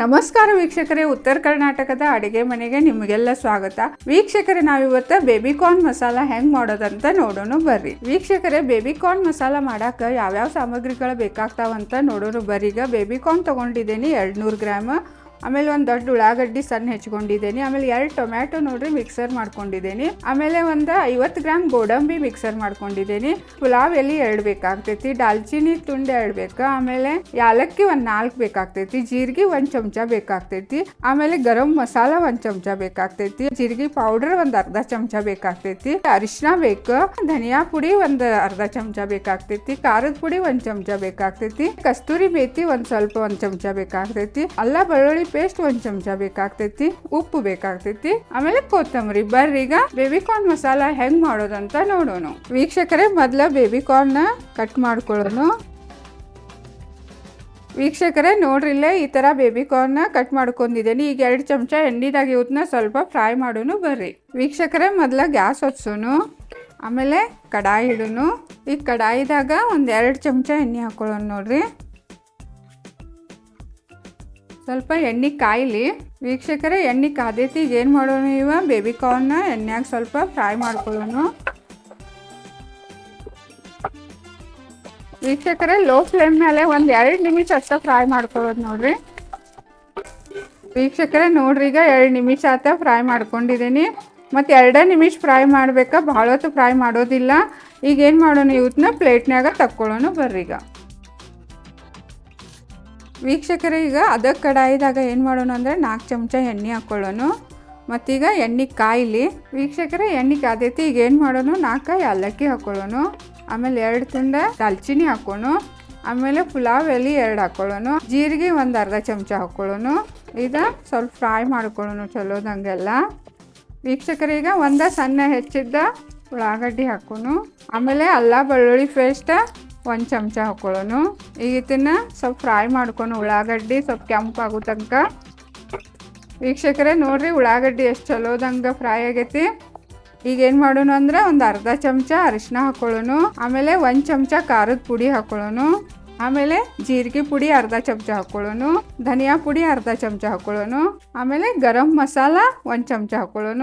ನಮಸ್ಕಾರ ವೀಕ್ಷಕರೇ, ಉತ್ತರ ಕರ್ನಾಟಕದ ಅಡಿಗೆ ಮನೆಗೆ ನಿಮಗೆಲ್ಲ ಸ್ವಾಗತ. ವೀಕ್ಷಕರೇ, ನಾವಿವತ್ತ ಬೇಬಿ ಕಾರ್ನ್ ಮಸಾಲ ಹೆಂಗ್ ಮಾಡೋದಂತ ನೋಡೋಣ ಬರ್ರಿ. ವೀಕ್ಷಕರೇ ಬೇಬಿ ಕಾರ್ನ್ ಮಸಾಲ ಮಾಡಾಕ ಯಾವ್ಯಾವ ಸಾಮಗ್ರಿಗಳು ಬೇಕಾಗ್ತಾವಂತ ನೋಡೋಣ ಬರ್ರಿ. ಈಗ ಬೇಬಿ ಕಾರ್ನ್ ತಗೊಂಡಿದ್ದೀನಿ ಎರಡ್ ನೂರು ಗ್ರಾಮ್ ಆಮೇಲೆ ಒಂದು ದೊಡ್ಡ ಉಳ್ಳಾಗಡ್ಡಿ ಸಣ್ಣ ಹೆಚ್ಕೊಂಡಿದ್ದೀನಿ. ಆಮೇಲೆ ಎರಡು ಟೊಮ್ಯಾಟೊ ನೋಡ್ರಿ ಮಿಕ್ಸರ್ ಮಾಡ್ಕೊಂಡಿದ್ದೀನಿ. ಆಮೇಲೆ ಒಂದು ಐವತ್ತು ಗ್ರಾಮ್ ಗೋಡಂಬಿ ಮಿಕ್ಸರ್ ಮಾಡ್ಕೊಂಡಿದ್ದೀನಿ. ಪುಲಾವ್ ಎಲ್ಲಿ ಎರಡು ಬೇಕಾಗ್ತೈತಿ, ದಾಲ್ಚಿನ್ನಿ ತುಂಡೆ ಎರಡು ಬೇಕು, ಆಮೇಲೆ ಯಾಲಕ್ಕಿ ಒಂದು ನಾಲ್ಕು ಬೇಕಾಗ್ತೈತಿ, ಜೀರಿಗೆ ಒಂದು ಚಮಚ ಬೇಕಾಗ್ತೈತಿ, ಆಮೇಲೆ ಗರಂ ಮಸಾಲ ಒಂದು ಚಮಚ ಬೇಕಾಗ್ತೈತಿ, ಜೀರಿಗೆ ಪೌಡರ್ ಒಂದು ಅರ್ಧ ಚಮಚ ಬೇಕಾಗ್ತೈತಿ ಅರಿಶಿನ ಬೇಕು, ಧನಿಯಾ ಪುಡಿ ಒಂದು ಅರ್ಧ ಚಮಚ ಬೇಕಾಗ್ತೈತಿ, ಖಾರದ ಪುಡಿ ಒಂದು ಚಮಚ ಬೇಕಾಗ್ತೈತಿ, ಕಸ್ತೂರಿ ಮೇತಿ ಒಂದು ಸ್ವಲ್ಪ ಒಂದು ಚಮಚ ಬೇಕಾಗ್ತೈತಿ, ಅಲ್ಲ ಬೆಳ್ಳುಳ್ಳಿ ಪೇಸ್ಟ್ ಒಂದು ಚಮಚ ಬೇಕಾಗ್ತೈತಿ, ಉಪ್ಪು ಬೇಕಾಗ್ತೈತಿ, ಆಮೇಲೆ ಕೊತ್ತಂಬರಿ ಬರ್ರಿ ಈಗ ಬೇಬಿ ಕಾರ್ನ್ ಮಸಾಲ ಹೆಂಗ್ ಮಾಡೋದಂತ ನೋಡೋಣ ವೀಕ್ಷಕರೇ, ಮೊದ್ಲ ಬೇಬಿ ಕಾರ್ನ್ ಕಟ್ ಮಾಡ್ಕೊಳ್ಳೋಣ ವೀಕ್ಷಕರೇ ನೋಡ್ರಿಲ್ಲೇ ಈ ಥರ ಬೇಬಿ ಕಾರ್ನ ಕಟ್ ಮಾಡ್ಕೊಂಡಿದ್ದೀನಿ. ಈಗ ಎರಡು ಚಮಚ ಎಣ್ಣೆದಾಗ ಇವತ್ತನ್ನ ಸ್ವಲ್ಪ ಫ್ರೈ ಮಾಡೋನು ಬರ್ರಿ. ವೀಕ್ಷಕರೇ, ಮೊದಲ ಗ್ಯಾಸ್ ಹೊತ್ಸೋನು ಆಮೇಲೆ ಕಡಾಯಿ ಇಡೋನು. ಈ ಕಡಾಯಿದಾಗ ಒಂದು ಎರಡು ಚಮಚ ಎಣ್ಣೆ ಹಾಕೊಳ್ಳೋಣ ನೋಡ್ರಿ. ಸ್ವಲ್ಪ ಎಣ್ಣೆ ಕಾಯಲಿ. ವೀಕ್ಷಕರೇ, ಎಣ್ಣೆ ಕಾದೈತಿ. ಈಗ ಏನು ಮಾಡೋಣ ಇವ? ಬೇಬಿ ಕಾರ್ನ ಎಣ್ಣೆಗೆ ಸ್ವಲ್ಪ ಫ್ರೈ ಮಾಡ್ಕೊಳ್ಳೋಣ. ವೀಕ್ಷಕರೇ ಲೋ ಫ್ಲೇಮ್ ಮೇಲೆ ಒಂದು ಎರಡು ನಿಮಿಷ ಅಷ್ಟ ಫ್ರೈ ಮಾಡ್ಕೊಳ್ಳೋದು ನೋಡ್ರಿ. ವೀಕ್ಷಕರೇ, ನೋಡ್ರಿ, ಈಗ ಎರಡು ನಿಮಿಷ ಆತ ಫ್ರೈ ಮಾಡ್ಕೊಂಡಿದ್ದೀನಿ. ಮತ್ತು ಎರಡೇ ನಿಮಿಷ ಫ್ರೈ ಮಾಡ್ಬೇಕಾ? ಭಾಳ ಹೊತ್ತು ಫ್ರೈ ಮಾಡೋದಿಲ್ಲ. ಈಗ ಏನು ಮಾಡೋಣ? ಇವತ್ತನ್ನ ಪ್ಲೇಟ್ನಾಗ ತಕ್ಕೊಳ್ಳೋಣ ಬರ್ರಿ ಈಗ ವೀಕ್ಷಕರೇ, ಈಗ ಅದಕ್ಕೆ ಕಡಾಯಿದಾಗ ಏನು ಮಾಡೋಣ ಅಂದರೆ ನಾಲ್ಕು ಚಮಚ ಎಣ್ಣೆ ಹಾಕ್ಕೊಳ್ಳೋಣ ಮತ್ತೀಗ ಎಣ್ಣೆ ಕಾಯಿಲಿ. ವೀಕ್ಷಕರೇ, ಎಣ್ಣೆ ಕಾದೈತಿ ಈಗ ಏನು ಮಾಡೋಣ? ನಾಲ್ಕು ಏಲಕ್ಕಿ ಹಾಕ್ಕೊಳ್ಳೋಣ ಆಮೇಲೆ ಎರಡು ತುಂಡ ದಾಲ್ಚಿನ್ನಿ ಹಾಕೋಣ ಆಮೇಲೆ ಪುಲಾವ್ ಎಲೆ ಎರಡು ಹಾಕ್ಕೊಳ್ಳೋಣ ಜೀರಿಗೆ ಒಂದು ಅರ್ಧ ಚಮಚ ಹಾಕ್ಕೊಳ್ಳೋಣ ಈಗ ಸ್ವಲ್ಪ ಫ್ರೈ ಮಾಡ್ಕೊಳ್ಳೋಣ ಚಲೋದಂಗೆಲ್ಲ ವೀಕ್ಷಕರೇ, ಈಗ ಒಂದ ಸಣ್ಣ ಹೆಚ್ಚಿದ್ದ ಉಳ್ಳಾಗಡ್ಡಿ ಹಾಕೋಣ. ಆಮೇಲೆ ಅಲ್ಲ ಬೆಳ್ಳುಳ್ಳಿ ಪೇಸ್ಟ್ ಒಂದು ಚಮಚ ಹಾಕ್ಕೊಳ್ಳೋಣ ಈಗ ಇದನ್ನು ಸ್ವಲ್ಪ ಫ್ರೈ ಮಾಡ್ಕೊಂಡು ಉಳ್ಳಾಗಡ್ಡಿ ಸ್ವಲ್ಪ ಕೆಂಪಾಗೋ ತನಕ. ವೀಕ್ಷಕರೇ, ನೋಡಿರಿ ಉಳ್ಳಾಗಡ್ಡಿ ಎಷ್ಟು ಚಲೋದಂಗೆ ಫ್ರೈ ಆಗೈತಿ. ಈಗ ಏನು ಮಾಡೋಣ ಅಂದ್ರೆ ಒಂದು ಅರ್ಧ ಚಮಚ ಅರಿಶಿನ ಹಾಕ್ಕೊಳ್ಳೋಣ ಆಮೇಲೆ ಒಂದು ಚಮಚ ಖಾರದ ಪುಡಿ ಹಾಕ್ಕೊಳ್ಳೋಣ ಆಮೇಲೆ ಜೀರಿಗೆ ಪುಡಿ ಅರ್ಧ ಚಮಚ ಹಾಕ್ಕೊಳ್ಳೋಣ ಧನಿಯಾ ಪುಡಿ ಅರ್ಧ ಚಮಚ ಹಾಕ್ಕೊಳ್ಳೋಣ ಆಮೇಲೆ ಗರಂ ಮಸಾಲ ಒಂದು ಚಮಚ ಹಾಕ್ಕೊಳ್ಳೋಣ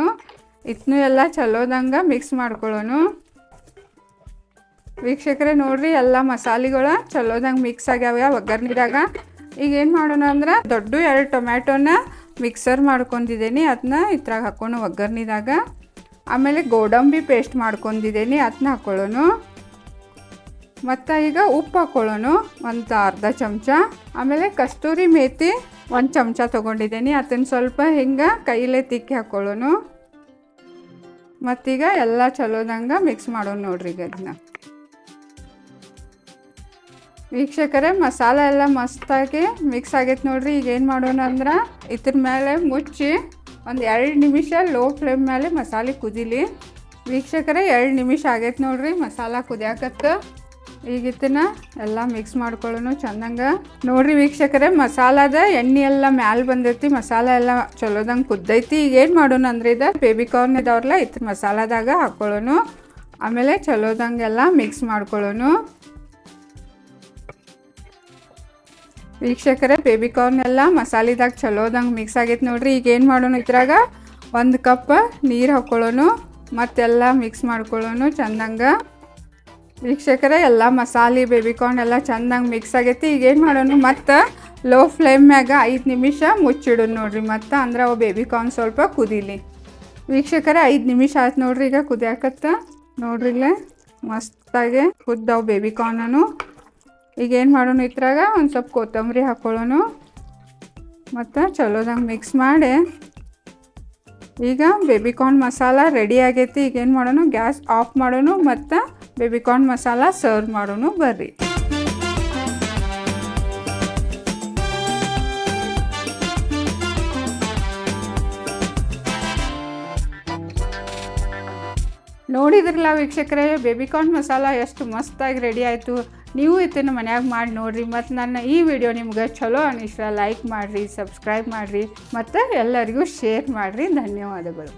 ಇದನ್ನೂ ಎಲ್ಲ ಚಲೋದಂಗೆ ಮಿಕ್ಸ್ ಮಾಡ್ಕೊಳ್ಳೋಣ ವೀಕ್ಷಕರೇ, ನೋಡ್ರಿ, ಎಲ್ಲ ಮಸಾಲೆಗಳ ಚಲೋದಂಗೆ ಮಿಕ್ಸ್ ಆಗ್ಯಾವ ಒಗ್ಗರ್ನಿದಾಗ ಈಗ ಏನು ಮಾಡೋಣ ಅಂದ್ರೆ, ದೊಡ್ಡ ಎರಡು ಟೊಮ್ಯಾಟೋನ ಮಿಕ್ಸರ್ ಮಾಡ್ಕೊಂಡಿದ್ದೀನಿ ಅದನ್ನ ಇದ್ರಾಗ ಹಾಕೊಂಡು ಒಗ್ಗರ್ನಿದಾಗ ಆಮೇಲೆ ಗೋಡಂಬಿ ಪೇಸ್ಟ್ ಮಾಡ್ಕೊಂಡಿದ್ದೀನಿ ಅದನ್ನ ಹಾಕ್ಕೊಳ್ಳೋಣ ಮತ್ತು ಈಗ ಉಪ್ಪು ಹಾಕ್ಕೊಳ್ಳೋಣ ಒಂದು ಅರ್ಧ ಚಮಚ. ಆಮೇಲೆ ಕಸ್ತೂರಿ ಮೇತಿ ಒಂದು ಚಮಚ ತೊಗೊಂಡಿದ್ದೀನಿ ಅದನ್ನು ಸ್ವಲ್ಪ ಹಿಂಗೆ ಕೈಲೇ ತಿಕ್ಕಿ ಹಾಕ್ಕೊಳ್ಳೋಣ ಮತ್ತೀಗ ಎಲ್ಲ ಚಲೋದಂಗೆ ಮಿಕ್ಸ್ ಮಾಡೋಣ ನೋಡ್ರಿ ಈಗ ಅದನ್ನ ವೀಕ್ಷಕರೇ, ಮಸಾಲ ಎಲ್ಲ ಮಸ್ತಾಗಿ ಮಿಕ್ಸ್ ಆಗೈತೆ ನೋಡ್ರಿ. ಈಗ ಏನು ಮಾಡೋಣ ಅಂದ್ರೆ, ಇದ್ರ ಮೇಲೆ ಮುಚ್ಚಿ ಒಂದು ಎರಡು ನಿಮಿಷ ಲೋ ಫ್ಲೇಮ್ ಮೇಲೆ ಮಸಾಲೆ ಕುದಿಲಿ. ವೀಕ್ಷಕರೇ, ಎರಡು ನಿಮಿಷ ಆಗೈತೆ ನೋಡ್ರಿ ಮಸಾಲ ಕುದಿಯಾಕತ್ತ. ಈಗ ಇದನ್ನ ಎಲ್ಲ ಮಿಕ್ಸ್ ಮಾಡ್ಕೊಳ್ಳೋಣ ಚಂದಂಗೆ. ನೋಡ್ರಿ ವೀಕ್ಷಕರೇ, ಮಸಾಲದ ಎಣ್ಣೆ ಎಲ್ಲ ಮ್ಯಾಲೆ ಬಂದೈತಿ. ಮಸಾಲ ಎಲ್ಲ ಚಲೋದಂಗೆ ಕುದ್ದೈತಿ. ಈಗ ಏನು ಮಾಡೋಣ ಅಂದ್ರೆ, ಇದು ಬೇಬಿ ಕಾರ್ನ್ ಇದಾವ್ರಲ್ಲ, ಇದ್ರ ಮಸಾಲದಾಗ ಹಾಕ್ಕೊಳ್ಳೋಣ ಆಮೇಲೆ ಚಲೋದಂಗೆಲ್ಲ ಮಿಕ್ಸ್ ಮಾಡ್ಕೊಳ್ಳೋಣ ವೀಕ್ಷಕರೇ ಬೇಬಿ ಕಾರ್ನ್ ಎಲ್ಲ ಮಸಾಲೆದಾಗ ಚಲೋದಂಗೆ ಮಿಕ್ಸ್ ಆಗೈತೆ ನೋಡ್ರಿ. ಈಗ ಏನು ಮಾಡೋಣ ಇದ್ರಾಗ? ಒಂದು ಕಪ್ ನೀರು ಹಾಕ್ಕೊಳ್ಳೋಣ ಮತ್ತೆಲ್ಲ ಮಿಕ್ಸ್ ಮಾಡ್ಕೊಳ್ಳೋನು ಚಂದಂಗೆ. ವೀಕ್ಷಕರೇ, ಎಲ್ಲ ಮಸಾಲೆ ಬೇಬಿ ಕಾರ್ನ್ ಎಲ್ಲ ಚಂದಂಗೆ ಮಿಕ್ಸ್ ಆಗೈತಿ. ಈಗ ಏನು ಮಾಡೋಣ? ಮತ್ತು ಲೋ ಫ್ಲೇಮ್ ಮ್ಯಾಗ ಐದು ನಿಮಿಷ ಮುಚ್ಚಿಡೋಣ ನೋಡ್ರಿ. ಮತ್ತು ಅಂದ್ರೆ ಅವು ಬೇಬಿ ಕಾರ್ನ್ ಸ್ವಲ್ಪ ಕುದೀಲಿ. ವೀಕ್ಷಕರೇ, ಐದು ನಿಮಿಷ ಆಯ್ತು ನೋಡ್ರಿ. ಈಗ ಕುದಿಯಾಕತ್ತ. ನೋಡ್ರಿ ಇಲ್ಲೇ ಮಸ್ತಾಗಿ ಕುದ್ದವು ಬೇಬಿ ಕಾರ್ನನು ಈಗ ಏನು ಮಾಡೋಣ ಇದ್ರಾಗ ಒಂದು ಸ್ವಲ್ಪ ಕೊತ್ತಂಬರಿ ಹಾಕ್ಕೊಳ್ಳೋಣ ಮತ್ತು ಚಲೋದಂಗೆ ಮಿಕ್ಸ್ ಮಾಡಿ. ಈಗ ಬೇಬಿ ಕಾರ್ನ್ ಮಸಾಲ ರೆಡಿ ಆಗೈತಿ. ಈಗ ಏನು ಮಾಡೋಣ, ಗ್ಯಾಸ್ ಆಫ್ ಮಾಡೋಣ ಮತ್ತು ಬೇಬಿ ಕಾರ್ನ್ ಮಸಾಲ ಸರ್ವ್ ಮಾಡೋಣ ಬರ್ರಿ. ನೋಡಿದ್ರಲ್ಲ ವೀಕ್ಷಕರೇ ಬೇಬಿ ಕಾರ್ನ್ ಮಸಾಲ ಎಷ್ಟು ಮಸ್ತಾಗಿ ರೆಡಿ ಆಯಿತು. ನೀವು ಇದನ್ನು ಮನ್ಯಾಗ ಮಾಡಿ ನೋಡಿರಿ, ಮತ್ತು ನನ್ನ ಈ ವಿಡಿಯೋ ನಿಮ್ಗೆ ಚಲೋ ಅನಿಸ್ರ ಲೈಕ್ ಮಾಡಿರಿ ಸಬ್ಸ್ಕ್ರೈಬ್ ಮಾಡಿರಿ, ಮತ್ತು ಎಲ್ಲರಿಗೂ ಶೇರ್ ಮಾಡಿರಿ. ಧನ್ಯವಾದಗಳು.